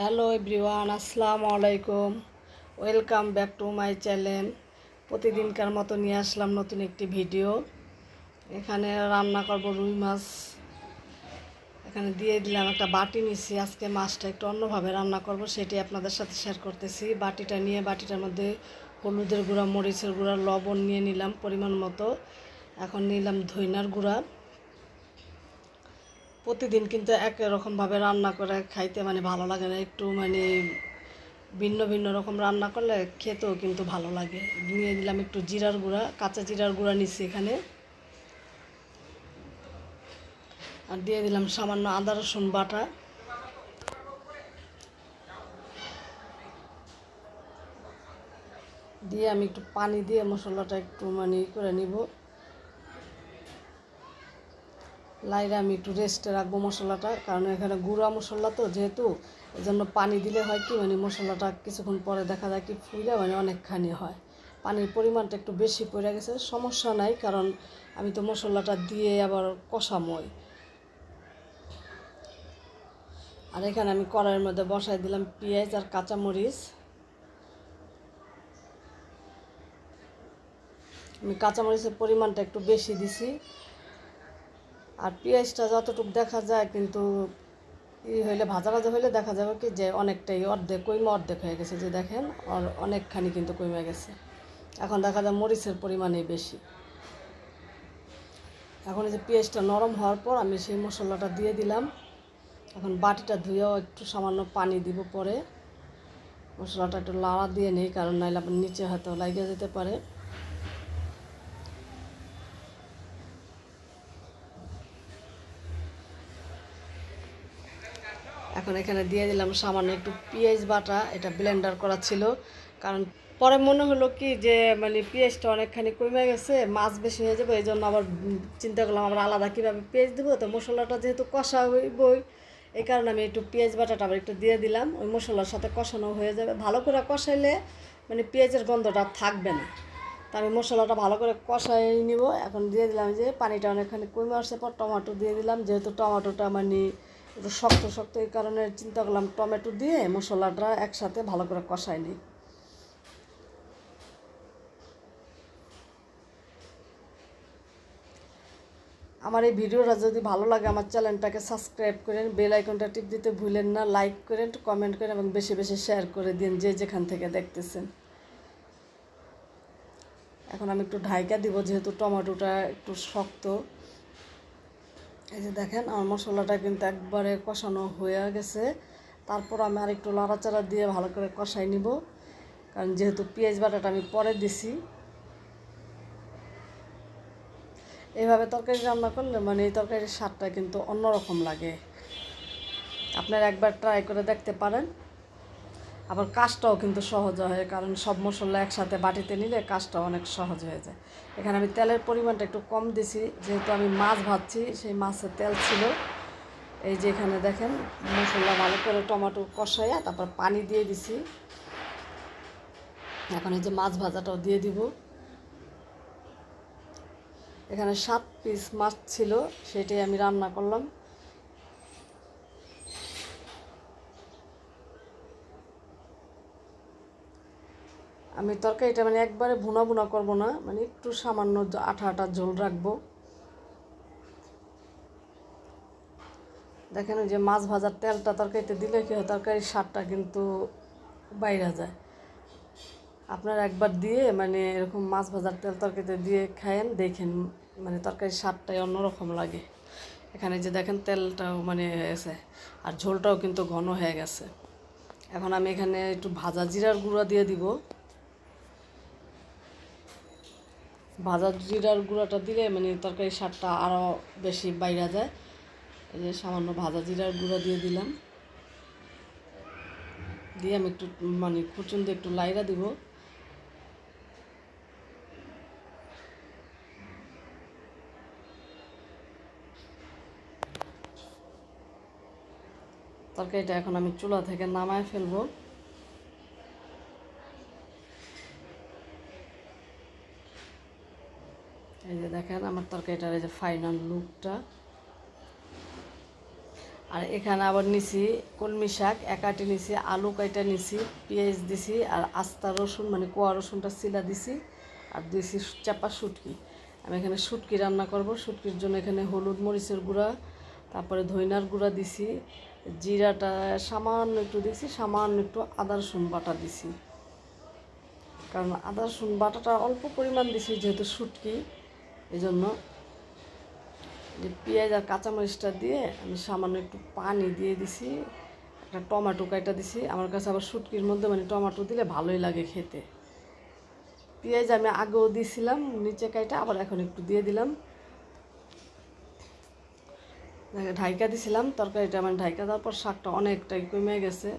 Hello everyone, আসসালামু আলাইকুম। Welcome back to my channel. প্রতিদিনকার মতো নিয়ে আসলাম নতুন একটি ভিডিও। এখানে রান্না করব রুই মাছ। এখানে দিয়ে দিলাম একটা বাটি নিছি। আজকে মাছটা একটু অন্যভাবে রান্না করব, সেটি আপনাদের সাথে শেয়ার করতেছি। বাটিটা নিয়ে, বাটিটার মধ্যে হলুদের গুঁড়া, মরিচের গুঁড়া, লবণ নিয়ে নিলাম পরিমাণ মতো। এখন নিলাম ধইনার গুঁড়া। প্রতিদিন কিন্তু একই রকমভাবে রান্না করে খাইতে মানে ভালো লাগে না। একটু মানে ভিন্ন ভিন্ন রকম রান্না করলে খেতেও কিন্তু ভালো লাগে। নিয়ে দিলাম একটু জিরার গুঁড়া, কাঁচা জিরার গুঁড়া নিচ্ছি এখানে। আর দিয়ে দিলাম সামান্য আদা, রসুন বাটা। দিয়ে আমি একটু পানি দিয়ে মশলাটা একটু মানে করে নিব। লাইরে আমি একটু রেস্টে রাখব মশলাটা, কারণ এখানে গুঁড়া মশলা তো যেহেতু এই জন্য পানি দিলে হয় কি মানে মশলাটা কিছুক্ষণ পরে দেখা যায় কি ফুলে মানে অনেকখানি হয়। পানির পরিমাণটা একটু বেশি পড়ে গেছে, সমস্যা নাই, কারণ আমি তো মশলাটা দিয়ে আবার কষামই। আর এখানে আমি কড়াইয়ের মধ্যে বসাই দিলাম পেঁয়াজ আর কাঁচামরিচ। আমি কাঁচামরিচের পরিমাণটা একটু বেশি দিছি আর পেঁয়াজটা যতটুকু দেখা যায় কিন্তু ই হইলে ভাজা ভাজা হইলে দেখা যাবে কি যে অনেকটাই অর্ধেক, কইমা অর্ধেক হয়ে গেছে, যে দেখেন অনেকখানি কিন্তু কইমে গেছে। এখন দেখা যায় মরিচের পরিমাণই বেশি। এখন এই যে পেঁয়াজটা নরম হওয়ার পর আমি সেই মশলাটা দিয়ে দিলাম। এখন বাটিটা ধুয়েও একটু সামান্য পানি দিব পরে। মশলাটা একটু লাড়া দিয়ে নেই, কারণ নাইলে আপনার নিচে হয়তো লাগিয়ে যেতে পারে। এখন এখানে দিয়ে দিলাম সামান্য একটু পেঁয়াজ বাটা, এটা ব্লেন্ডার করা ছিল। কারণ পরে মনে হলো কি যে মানে পেঁয়াজটা অনেকখানি কমে গেছে, মাছ বেশি হয়ে যাবে এই জন্য আবার চিন্তা করলাম আবার আলাদা কীভাবে পেঁয়াজ দেবো। তো মশলাটা যেহেতু কষা হইবই, এই কারণে আমি একটু পেঁয়াজ বাটাটা আবার একটু দিয়ে দিলাম। ওই মশলার সাথে কষানো হয়ে যাবে। ভালো করে কষাইলে মানে পেঁয়াজের গন্ধটা থাকবে না। তা আমি মশলাটা ভালো করে কষাই নিব। এখন দিয়ে দিলাম যে, পানিটা অনেকখানি কমে আসছে, পর টমাটো দিয়ে দিলাম। যেহেতু টমেটোটা মানে একটু শক্ত শক্ত এই কারণে চিন্তা করলাম টমেটো দিয়ে মশলাটা একসাথে ভালো করে কষাই নিই। আমার এই ভিডিওটা যদি ভালো লাগে, আমার চ্যানেলটাকে সাবস্ক্রাইব করেন, বেল আইকনটা টিপ দিতে ভুলেন না, লাইক করেন, কমেন্ট করেন এবং বেশি বেশি শেয়ার করে দিন যে যেখান থেকে দেখতেছেন। এখন আমি একটু ঢাইকা দিব, যেহেতু টমেটোটা একটু শক্ত। এই যে দেখেন, আমার মশলাটা কিন্তু একবারে কষানো হয়ে গেছে। তারপর আমি আর একটু লড়াচাড়া দিয়ে ভালো করে কষাই নিব। কারণ যেহেতু পেঁয়াজ বাটাটা আমি পরে দিছি এইভাবে তরকারি রান্না করলে মানে এই তরকারির স্বাদটা কিন্তু অন্যরকম লাগে। আপনারা একবার ট্রাই করে দেখতে পারেন। আবার কাজটাও কিন্তু সহজ হয়, কারণ সব মশলা একসাথে বাটিতে নিলে কাজটা অনেক সহজ হয়ে যায়। এখানে আমি তেলের পরিমাণটা একটু কম দিছি, যেহেতু আমি মাছ ভাজছি, সেই মাছের তেল ছিল। এই যে এখানে দেখেন, মশলা ভালো করে টমেটো কষাইয়া তারপর পানি দিয়ে দিছি। এখন এই যে মাছ ভাজাটাও দিয়ে দিব। এখানে সাত পিস মাছ ছিল, সেটাই আমি রান্না করলাম। আমি তরকারিটা মানে একবারে ভুনা ভুনা করব না মানে একটু সামান্য আঠা আঠা ঝোল রাখব। দেখেন যে মাছ ভাজার তেলটা তরকারিতে দিলে কি হয়, তরকারির স্বাদটা কিন্তু বাইরে যায়। আপনারা একবার দিয়ে মানে এরকম মাছ ভাজার তেল তরকারিতে দিয়ে খায়েন, দেখেন মানে তরকারির স্বাদটাই অন্যরকম লাগে। এখানে যে দেখেন তেলটাও মানে গেছে আর ঝোলটাও কিন্তু ঘন হয়ে গেছে। এখন আমি এখানে একটু ভাজা জিরার গুঁড়া দিয়ে দিব। ভাজা জিরার গুঁড়াটা দিলে মানে তরকারির স্বাদটা আরও বেশি বাইরা যায়। এই যে সামান্য ভাজা জিরার গুঁড়া দিয়ে দিলাম। দিয়ে আমি একটু মানে কুচুন দিয়ে একটু লাইরা দিব। তরকারিটা এখন আমি চুলা থেকে নামায় ফেলব এই যে দেখেন আমার তরকারিটার এই যে ফাইনাল লুকটা আর এখানে আবার নিছি কলমি শাক একাটি নিছি, আলু কাইটা নিছি, পেঁয়াজ দিছি, আর আস্তা রসুন মানে কোয়া রসুনটা সিলা দিছি, আর দিছি চাপা শুটকি। আমি এখানে শুটকি রান্না করব, শুটকির জন্য এখানে হলুদ মরিচের গুঁড়া, তারপরে ধইনার গুঁড়া দিছি, জিরাটা সামান্য একটু দিছি, সামান্য একটু আদা রসুন বাটা দিছি। কারণ আদা রসুন বাটাটা অল্প পরিমাণ দিছি, যেহেতু শুটকি। এই জন্য যে পেঁয়াজ আর কাঁচামরিচটা দিয়ে আমি সামান্য একটু পানি দিয়ে দিছি, একটা টমেটো কাইটা দিছি। আমার কাছে আবার শুটকির মধ্যে মানে টমেটো দিলে ভালোই লাগে খেতে। পেঁয়াজ আমি আগেও দিয়েছিলাম নিচে কাইটা আবার এখন একটু দিয়ে দিলাম। ঢাইকা দিছিলাম, তরকারিটা মানে ঢাইকা দেওয়ার পর শাকটা অনেকটাই কমে গেছে।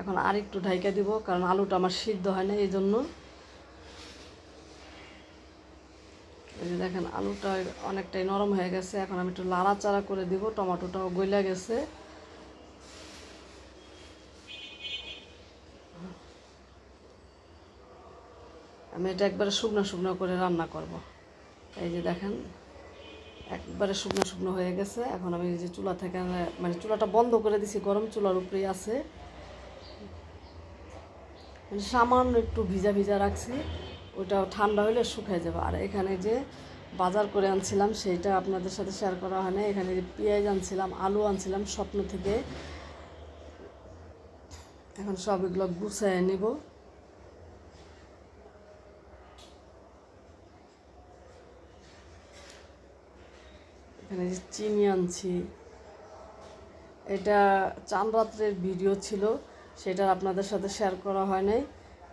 এখন আর একটু ঢাইকা দিব, কারণ আলুটা আমার সিদ্ধ হয় না এই জন্য এই যে দেখেন, আলুটা অনেকটাই নরম হয়ে গেছে। এখন আমি একটু লাড়াচাড়া করে দিব, টমেটোটাও গইলা গেছে। আমি এটা একবারে শুকনো শুকনো করে রান্না করব। এই যে দেখেন, একবারে শুকনো শুকনো হয়ে গেছে। এখন আমি যে চুলা থেকে মানে চুলাটা বন্ধ করে দিছি, গরম চুলার উপরেই আছে। মানে সামান্য একটু ভিজা ভিজা রাখছি। ওইটা ঠান্ডা হলে শুকিয়ে যাবে। আর এখানে যে বাজার করে আনছিলাম, সেইটা আপনাদের সাথে শেয়ার করা হয় না এখানে যে পেঁয়াজ আনছিলাম, আলু আনছিলাম, স্বপ্ন থেকে এখন সব এগুলো গুছায় নিব। এখানে যে চিনি আনছি, এটা চান রাত্রের ভিডিও ছিল, সেটা আপনাদের সাথে শেয়ার করা হয় নাই।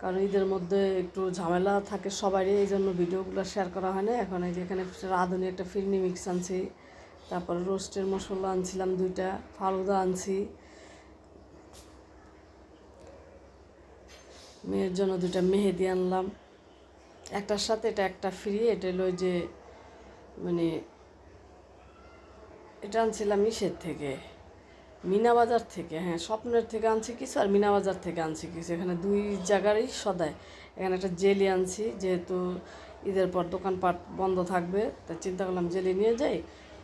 কারণ ঈদের মধ্যে একটু ঝামেলা থাকে সবারই, এই জন্য ভিডিওগুলো শেয়ার করা হয় না। এখন এই যে এখানে রাঁধুনি একটা ফিরনি মিক্স আনছি, তারপর রোস্টের মশলা আনছিলাম দুইটা, ফালুদা আনছি। মেয়ের জন্য দুইটা মেহেদি আনলাম। একটার সাথে এটা একটা ফ্রি এটা হলো যে মানে এটা আনছিলাম ইসের থেকে। মিনা বাজার থেকে হ্যাঁ স্বপ্নের থেকে আনছি কিছু আর মিনা বাজার থেকে আনছি কিছু। এখানে দুই জায়গারই সদায় এখানে একটা জেলি আনছি, যেহেতু ঈদের পর দোকানপাট বন্ধ থাকবে তা চিন্তা করলাম জেলি নিয়ে যাই,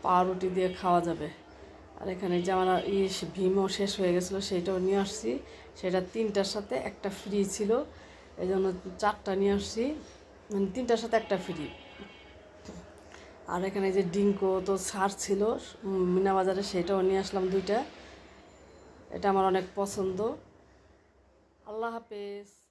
পাউরুটি দিয়ে খাওয়া যাবে। আর এখানে যে আমার ই ভীমও শেষ হয়ে গেছিল, সেইটাও নিয়ে আসছি। সেটা তিনটার সাথে একটা ফ্রি ছিল এই জন্য চারটা নিয়ে আসছি। মানে তিনটার সাথে একটা ফ্রি আর এখানে যে ডিঙ্কো তো সার ছিল মিনা বাজারে সেটাও নিয়ে আসলাম দুইটা। এটা আমার অনেক পছন্দ। আল্লাহ হাফেজ।